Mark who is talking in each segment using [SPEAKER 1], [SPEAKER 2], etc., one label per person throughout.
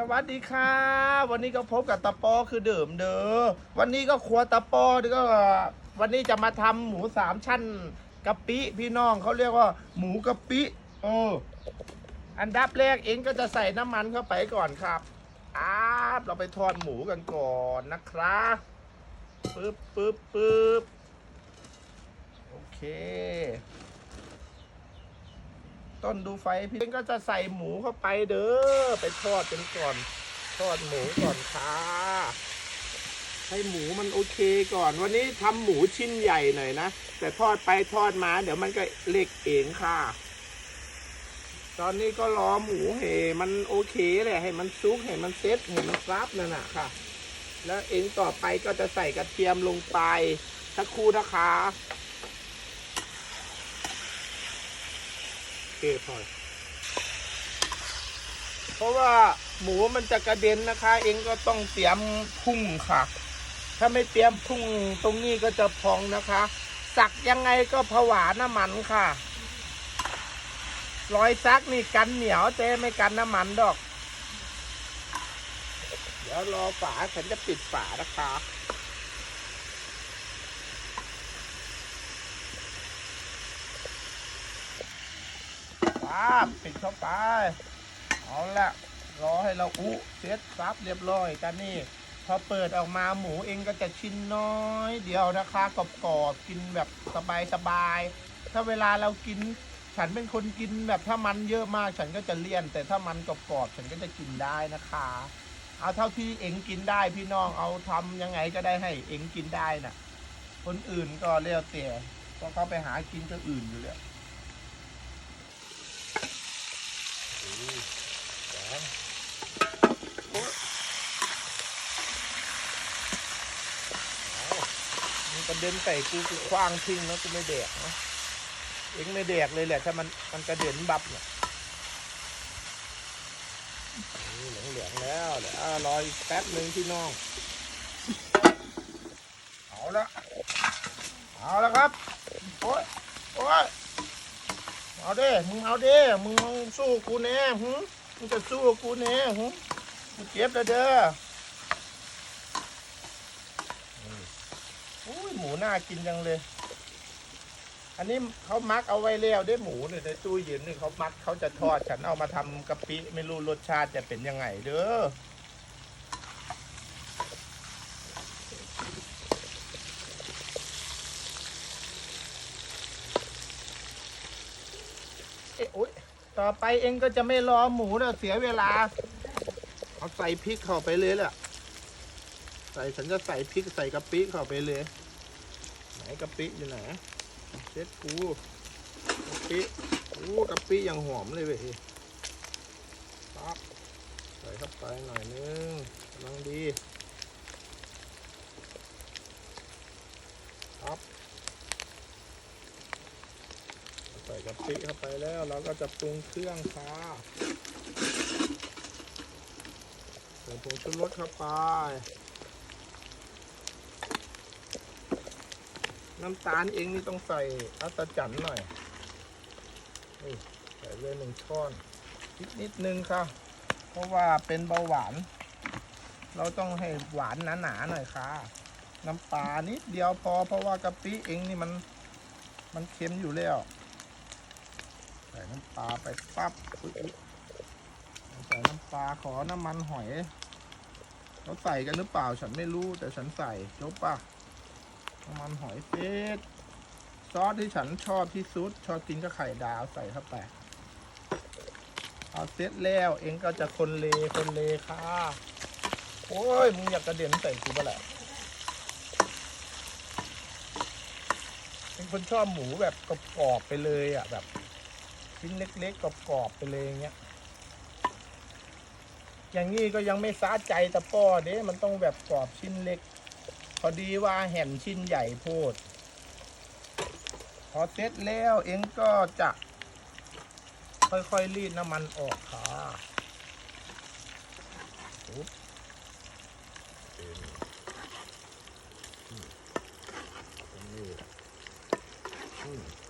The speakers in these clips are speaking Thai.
[SPEAKER 1] สวัสดีค่ะ วันนี้ก็พบกับตะปอคือเดิมเด้อวันนี้ก็ครัวตะปอนี่ก็วันนี้จะมาทำหมูสามชั้นกะปิพี่น้องเขาเรียกว่า หมูกะปิเอออันดับแรกเองก็จะใส่น้ำมันเข้าไปก่อนครับอาบเราไปทอดหมูกันก่อนนะครับปึ๊บปึ๊บปึ๊บโอเค ต้นดูไฟพี่เองก็จะใส่หมูเข้าไปเด้อไปทอดกันก่อน ทอดหมูก่อนค่ะให้หมูมันโอเคก่อน วันนี้ทำหมูชิ้นใหญ่หน่อยนะแต่ทอดไปทอดมา เดี๋ยวมันก็เล็กเองค่ะ ตอนนี้ก็รอหมูเห่มันโอเคเลยให้มันซุกให้มันเซ็ตให้มันซับนั่นน่ะค่ะ แล้วเองต่อไปก็จะใส่กระเทียมลงไปสักครู่นะคะ โอ เคพอเพราะว่าหมูมันจะกระเด็นนะคะ เองก็ต้องเตรียมพุ่งค่ะ ถ้าไม่เตรียมพุ่งตรงนี้ก็จะพองนะคะ สักยังไงก็ผวาน้ำมันค่ะรอยซักนี่กันเหนียวเต้ไม่กันน้ำมันดอก เดี๋ยวรอฝาฉันจะปิดฝานะคะ ป้าบปิดเข้าไป เอาละรอให้เราอุเสร็จซับเรียบร้อยกันนี่พอเปิดออกมาหมูเองก็จะชิ้นน้อย เดียวนะคะกรอบๆกินแบบสบายๆถ้าเวลาเรากิน ฉันเป็นคนกินแบบถ้ามันเยอะมากฉันก็จะเลี่ยน แต่ถ้ามันกรอบๆฉันก็จะกินได้นะคะ เอาเท่าที่เองกินได้พี่น้องเอาทำยังไงก็ได้ให้เองกินได้น่ะ คนอื่นก็เรียกแต่ก็เขาไปหากินก็อื่นอยู่เลย มันกระเด็นใส่กูกูคว้างทิ้งแล้วกูไม่แดกนะเองไม่แดกเลยแหละ ถ้ามันมันกระเด็นบับเนี่ยเหลืองๆแล้วเดี๋ยวรออีกแป๊บหนึ่งพี่น้อง เอาละเอาละครับ โอ้ยโอ้ยเอาเด้ มึงเอาเด้ มึงลองสู้กูแน่หึ มึงจะสู้กูแน่หึกูเจ็บแล้วเด้ออุ้ยหมูน่ากินจังเลย อันนี้เขามักเอาไว้แล้วได้หมูเนี่ยในตู้เย็นนี่เขามักเขาจะทอดฉันเอามาทำกะปิไม่รู้รสชาติจะเป็นยังไงเด้อ เอ๊ะอุ๊ย ต่อไปเองก็จะไม่รอหมูแล้วเสียเวลา เอาใส่พริกเข้าไปเลยแหละใส่ฉันจะใส่พริกใส่กะปิเข้าไปเลย ไหนกะปิอยู่ไหนเซ็ตกูกะปิโอ้กะปิยังหอมเลยเว้ยปั๊บใส่เข้าไปหน่อยนึงกำลังดี ใส่กะปิเข้าไปแล้วเราก็จะปรุงเครื่องค่ะใส่ผงชูรสเข้าไป น้ำตาลเองนี่ต้องใส่อัศจรรย์หน่อยอใส่เลยหนึ่งช้อนนิดนิดนึงค่ะ เพราะว่าเป็นเบาหวาน เราต้องให้หวานหนาๆหน่อยค่ะ น้ำปลานิดเดียวพอเพราะว่ากะปิเองนี่มันมันเค็มอยู่แล้ว ส่น้ำปลาไปปั๊บใส่น้ำปลาขอน้ำมันหอยเขาใส่กันหรือเปล่าฉันไม่รู้แต่ฉันใส่จบปะน้ำมันหอยเฟสซอสที่ฉันชอบที่สุด ชอบกินก็ไข่ดาวใส่เข้าไปเอาเสร็จแล้วเองก็จะคนเลคนเลค่ะ โอ้ยมึงอยากกระเด็นใส่กูปะแหละเป็นคนชอบหมูแบบกรอบๆไปเลยอะแบบ ชิ้นเล็กๆกรอบๆไปเลยอย่างเงี้ย อย่างนี้ก็ยังไม่ซาใจตะป้อเด้ มันต้องแบบกรอบชิ้นเล็ก พอดีว่าแห่นชิ้นใหญ่โพด พอเสร็จแล้วเองก็จะค่อยๆรีดน้ำมันออกค่ะอืมอืม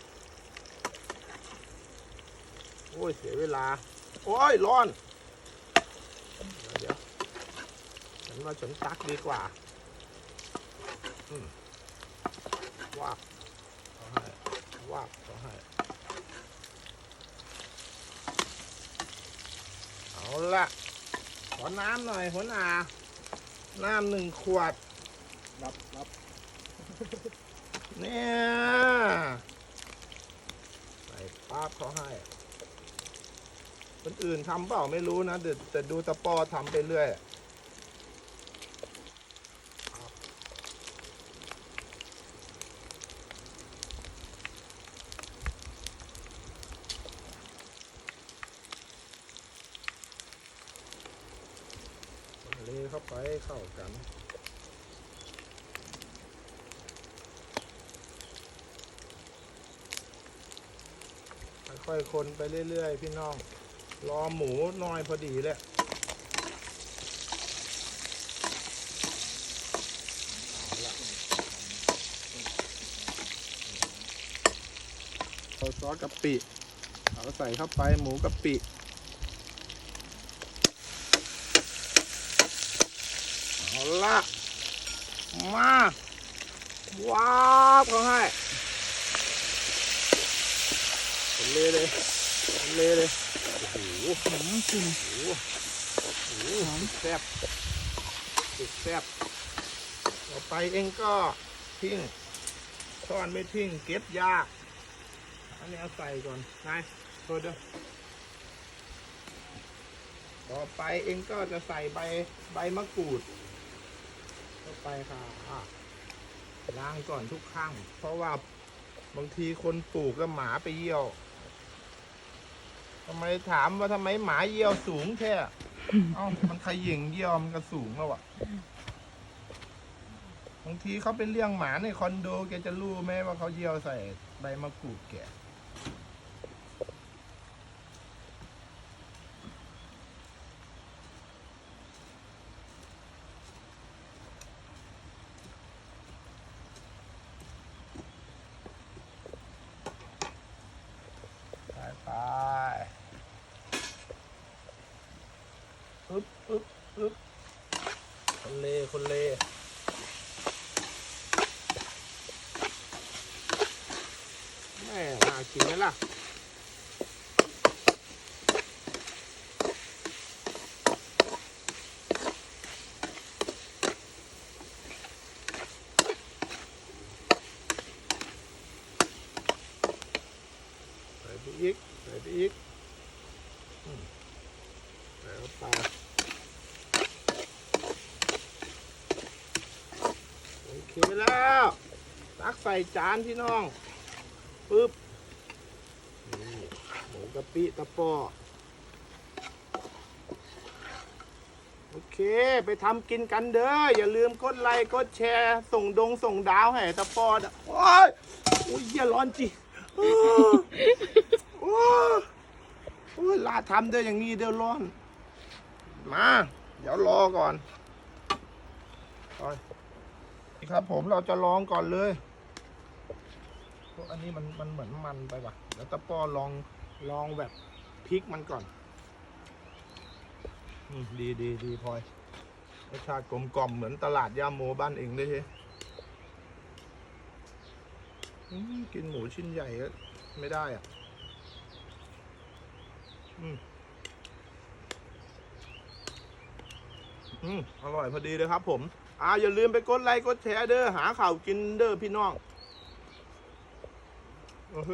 [SPEAKER 1] โอ้ย เสียเวลา โอ้ย ร้อน เดี๋ยวนว่าฉันตักดีกว่าอืมวาบเขาให้วาบเขาให้ เอาละขอน้ำหน่อยหัวหน้าน้ำหนึ่งขวด
[SPEAKER 2] รับรับ
[SPEAKER 1] เนี่ย ใส่ปั๊บเขาให้ คนอื่นทำเปล่าไม่รู้นะแต่แต่ดูตะปอทำไปเรื่อยเลเข้าไปเข้ากันค่อยๆคนไปเรื่อยๆ พี่น้อง รอหมูน้อยพอดีแหละเอาซอสกะปิเอาใส่เข้าไปหมูกะปิเอาละมาว้าวเขาให้เละเลยเละเลย โอ้โห
[SPEAKER 2] หอมกลิ่น
[SPEAKER 1] โอ้โหแซ่บสุดแซ่บต่อไปเองก็ทิ้งช้อนไม่ทิ้งเก็บยาก อันนี้เอาใส่ก่อนนายโทษด้วยต่อไปเองก็จะใส่ใบใบมะกรูดเข้าไปค่ะอะล้างก่อนทุกครั้ง เพราะว่าบางทีคนปลูกแล้วหมาไปเยี่ยว ทำไมถามว่าทำไมหมาเยี่ยวสูงแค่เอ้ามันขยิงเยี่ยวมันก็สูงแล้วอะบางทีเขาเป็นเลี้ยงหมาในคอนโดแกจะรู้ไหมว่าเขาเยี่ยวใส่ใบมะกรูดแกไปไป ปึ๊บปึ๊บปึ๊บคนเลคนเลแม่น่ากินไหมล่ะ ใส่ไปอีก ใส่ไปอีกอืมใส่เข้าไป โอเคแล้วตักใส่จานพี่น้องปึ๊บหมูกะปิตะปอโอเค ไปทำกินกันเด้ออย่าลืมกดไลค์กดแชร์ ส่งดงส่งดาวให้ตะปอดะโอ้ยโอ้ยเหี้ยร้อนจริงเออโอ้ยโอ้ยลาทำเด้ออย่างนี้เด้อร้อน มา เดี๋ยวรอก่อนไป ครับ ผมเราจะลองก่อนเลยเพวกอันนี้มันมันเหมือนมันไปว่ะแล้วตะป้อลองลองแบบพริกมันก่อนอืมดีดีดีพลอยรสชาติกลมกล่อมเหมือนตลาดย่าโมบ้านเองเลยใช่กินหมูชิ้นใหญ่ก็ไม่ได้อะอืมอืมอร่อยพอดีเลยครับผม อ่าอย่าลืมไปกดไลค์กดแชร์เด้อหาข่าวกินเด้อพี่น้อง